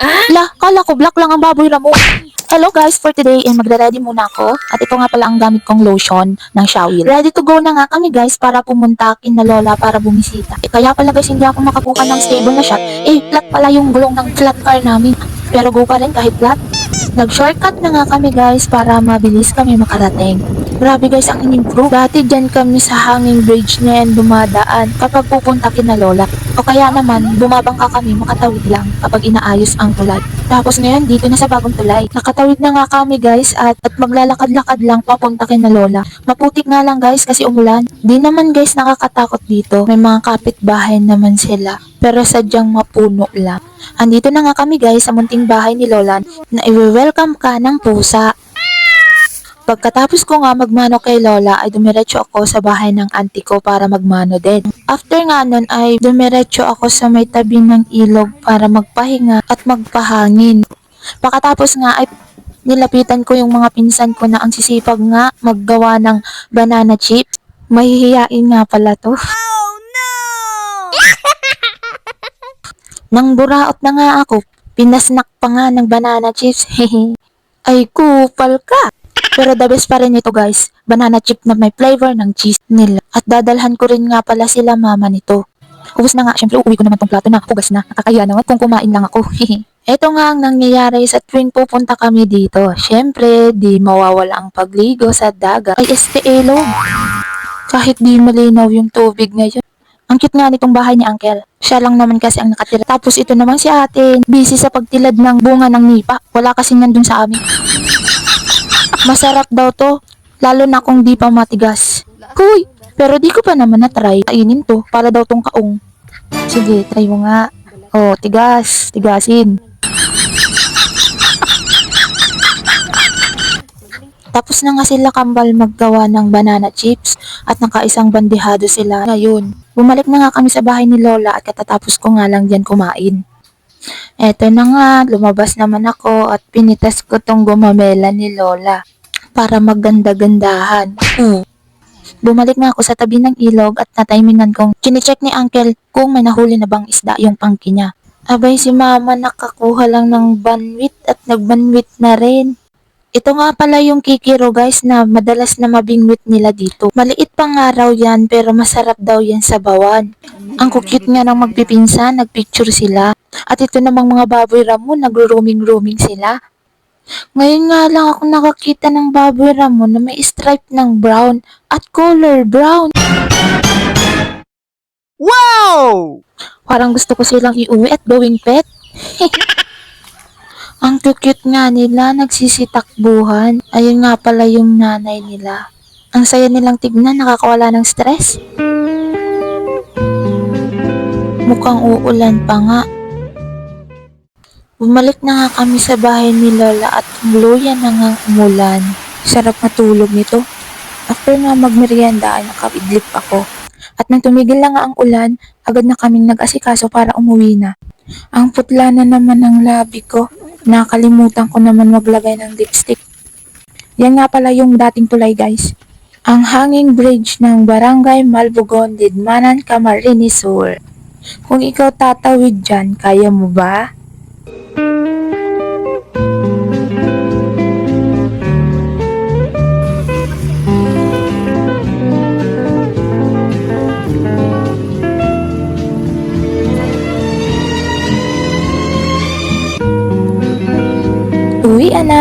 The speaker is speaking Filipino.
La, kala ko black lang ang baboy ramo. Hello guys, for today, eh, magre-ready muna ako. At ito nga pala ang gamit kong lotion ng Shawil. Ready to go na nga kami guys para pumunta kin na Lola para bumisita. Eh, kaya pala guys, hindi ako makakuha ng stable na shot. Eh, flat pala yung gulong ng flat car namin. Pero go pa rin kahit flat. Nag-shortcut na nga kami guys para mabilis kami makarating. Grabe guys ang in-improve. Dati dyan kami sa hanging bridge na yan dumadaan kapag pupunta kina Lola. O kaya naman, bumabangka kami makatawid lang kapag inaayos ang tulay. Tapos ngayon, dito na sa bagong tulay. Nakatawid na nga kami guys at, at maglalakad-lakad lang papunta kina Lola. Maputik nga lang guys kasi umulan. Di naman guys nakakatakot dito. May mga kapitbahay naman sila. Pero sadyang mapuno lang. Andito na nga kami guys sa munting bahay ni Lola na i-welcome ka ng pusa. Pagkatapos ko nga magmano kay Lola ay dumiretso ako sa bahay ng auntie ko para magmano din. After nga nun ay dumiretso ako sa may tabi ng ilog para magpahinga at magpahangin. Pagkatapos nga ay nilapitan ko yung mga pinsan ko na ang sisipag nga maggawa ng banana chips. Mahihiyain nga pala to. Nang buraot na nga ako, pinasnak pa nga ng banana chips. Ay, kupal ka. Pero the best pa rin ito guys, banana chip na may flavor ng cheese nila. At dadalhan ko rin nga pala sila mama nito. Ubus na nga, syempre uuwi ko naman tong plato na hugas na. Nakakaya naman kung kumain lang ako. Ito nga ang nangyayari sa tuwing pupunta kami dito. Syempre, di mawawala ang pagligo sa dagat. Ay, ilog. Kahit di malinaw yung tubig ngayon. Ang cute nga nitong bahay ni Uncle. Siya lang naman kasi ang nakatira. Tapos ito naman si ate, busy sa pagtilad ng bunga ng nipa. Wala kasi nandun sa amin. Masarap daw to, lalo na kung di pa matigas. Kuy, pero di ko pa naman na-try. Kainin to, para daw tong kaong. Sige, try mo nga. Oh, tigas, tigasin. Tapos na nga sila kambal maggawa ng banana chips at nakaisang bandihado sila. Ngayon, bumalik na nga kami sa bahay ni Lola at katatapos ko nga lang dyan kumain. Eto na nga, lumabas naman ako at pinitas ko tong gumamela ni Lola para maganda-gandahan. Hmm. Bumalik nga ako sa tabi ng ilog at natimingan kong chinecheck ni Uncle kung may nahuli na bang isda yung pangki niya. Abay si mama nakakuha lang ng banwit at nagbanwit na rin. Ito nga pala yung kikiro guys na madalas na mabingwit nila dito. Maliit pang araw yan pero masarap daw yan sa bawan. Ang cute nga ng magpipinsan, nagpicture sila. At ito namang mga baboy ramon, nagro-roaming-roaming sila. Ngayon nga lang ako nakakita ng baboy ramon na may stripe ng brown at color brown. Wow! Parang gusto ko silang iuwi at gawing pet. Ang cute nga nila, nagsisitakbuhan. Ayun nga pala yung nanay nila. Ang saya nilang tignan, nakakawala ng stress. Mukhang uulan pa nga. Bumalik na nga kami sa bahay ni Lola at tuluyan na nga umulan. Sarap matulog nito. After nga magmerienda nakapidlip ako. At nang tumigil na nga ang ulan, agad na kaming nag-asikaso para umuwi na. Ang putla na naman ng labi ko. Nakalimutan ko naman maglagay ng lipstick. Yan nga pala yung dating tulay guys. Ang hanging bridge ng Barangay Malbugon, Didmanan, Camarines Sur. Kung ikaw tatawid dyan, kaya mo ba? Uwi na!